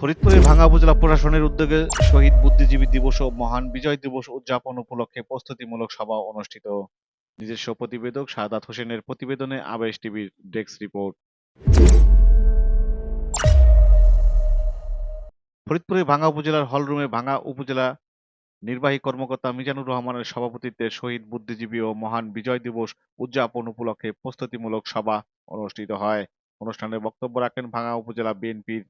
ফরিদপুরের ভাঙ্গা উপজেলা প্রশাসনের উদ্যোগে শহীদ বুদ্ধিজীবী দিবস ও মহান বিজয় দিবস উদযাপন উপলক্ষে প্রস্তুতিমূলক সভা অনুষ্ঠিত। নিজস্ব প্রতিবেদক সাদাত হোসেনের প্রতিবেদনে আবেশ টিভির ডেস্ক রিপোর্ট। ফরিদপুরের ভাঙ্গা উপজেলার হলরুমে ভাঙ্গা উপজেলা নির্বাহী কর্মকর্তা মিজানুর রহমানের সভাপতিত্বে শহীদ বুদ্ধিজীবী ও মহান বিজয় দিবস উদযাপন উপলক্ষে প্রস্তুতিমূলক সভা অনুষ্ঠিত হয়। অনুষ্ঠানে বক্তব্য রাখেন ভাঙ্গা উপজেলা বিএনপির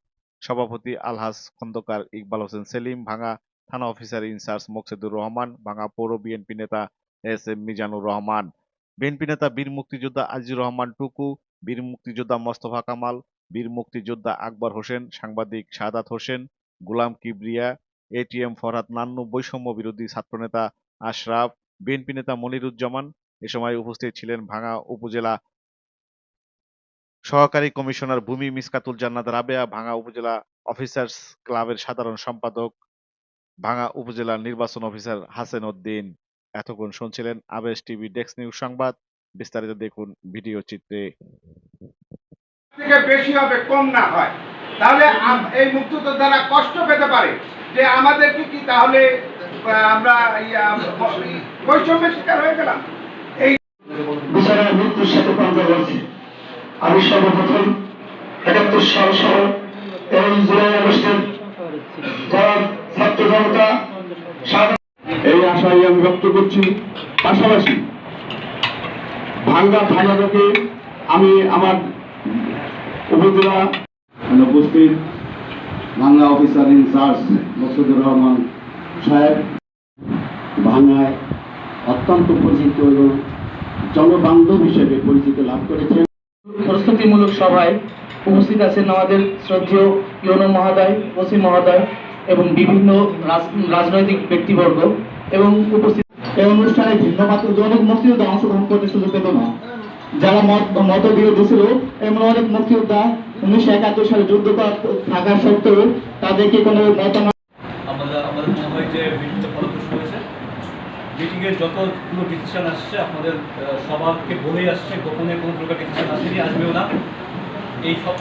সভাপতি আলহাজ খন্দকার ইকবাল হোসেন সেলিম ভাঙ্গা থানা অফিসার ইনচার্জ মোকসেদুর রহমান ভাঙ্গা পৌর বিএনপি নেতা S M Mizanur Rahman, BNP নেতা বীর মুক্তিযোদ্ধা আজিজুর রহমান টুকু, বীর মুক্তিযোদ্ধা মোস্তফা কামাল, বীর মুক্তিযোদ্ধা আকবর হোসেন, সাংবাদিক সাদাত হোসেন, গোলাম কিবরিয়া এটিএম ফরহাদ নান্নু, বৈষম্য বিরোধী ছাত্রনেতা আশরাফ, বিএনপি নেতা মনিরুজ্জামান, এ সময় উপস্থিত ছিলেন ভাঙ্গা উপজেলা সহকারী কমিশনার ভূমি মিসকাতুল জান্নাত রাবেয়া ভাঙ্গা উপজেলা অফিসার্স ক্লাবের সাধারণ সম্পাদক ভাঙ্গা উপজেলা নির্বাচন অফিসার হাসেন উদ্দিন। এতক্ষণ শুনছিলেন আবেশ টিভি ডেস্ক নিউজ সংবাদ। বিস্তারিত দেখুন ভিডিও চিত্রে। থেকে বেশি হবে কম না হয়। তাহলে এই মুক্তিযোদ্ধারা কষ্ট পেতে পারে যে আমাদেরকে কি তাহলে আমরা বৈষম্যের শিকার হয়ে গেলাম। এই বিচারের মৃত্যুর সাথে পাঞ্জা হয়েছে আমি সর্বপ্রথম একাত্তর সাল সহ এবং জুলাই আগস্টের যারা ছাত্র জনতা এই আশাই আমি ব্যক্ত করছি পাশাপাশি ভাঙ্গা থানা থেকে আমি আমার উপজেলা উপস্থিত ভাঙ্গা অফিসার ইনচার্জ মকসুদুর রহমান সাহেব। ভাঙ্গায় অত্যন্ত পরিচিত এবং জনবান্ধব হিসেবে পরিচিত লাভ করেছেন। প্রস্তুতিমূলক সভায় উপস্থিত আছেন আমাদের শ্রদ্ধেয় ইউনো মহোদয় ওসি মহোদয় এবং বিভিন্ন রাজ- রাজনৈতিক ব্যক্তিবর্গ এবং উপস্থিত এই অনুষ্ঠানে ভিন্ন মাত্র অনেক মুক্তিযোদ্ধা অংশগ্রহণ করতে সুযোগ পেত না। যারা মত মত বিরোধী ছিল এমন অনেক মুক্তিযোদ্ধা উনিশশো একাত্তর সালে যুদ্ধ করা থাকা সত্ত্বেও তাদেরকে কোনো মতামত আমাদের আমাদের মনে হয় যে হয়েছে মিটিংয়ে যতগুলো ডিসিশন আসছে, আপনাদের সবাইকে বলেই আসছে, গোপনে কোনো প্রকার ডিসিশন আসেনি, আসবেও না। এই সব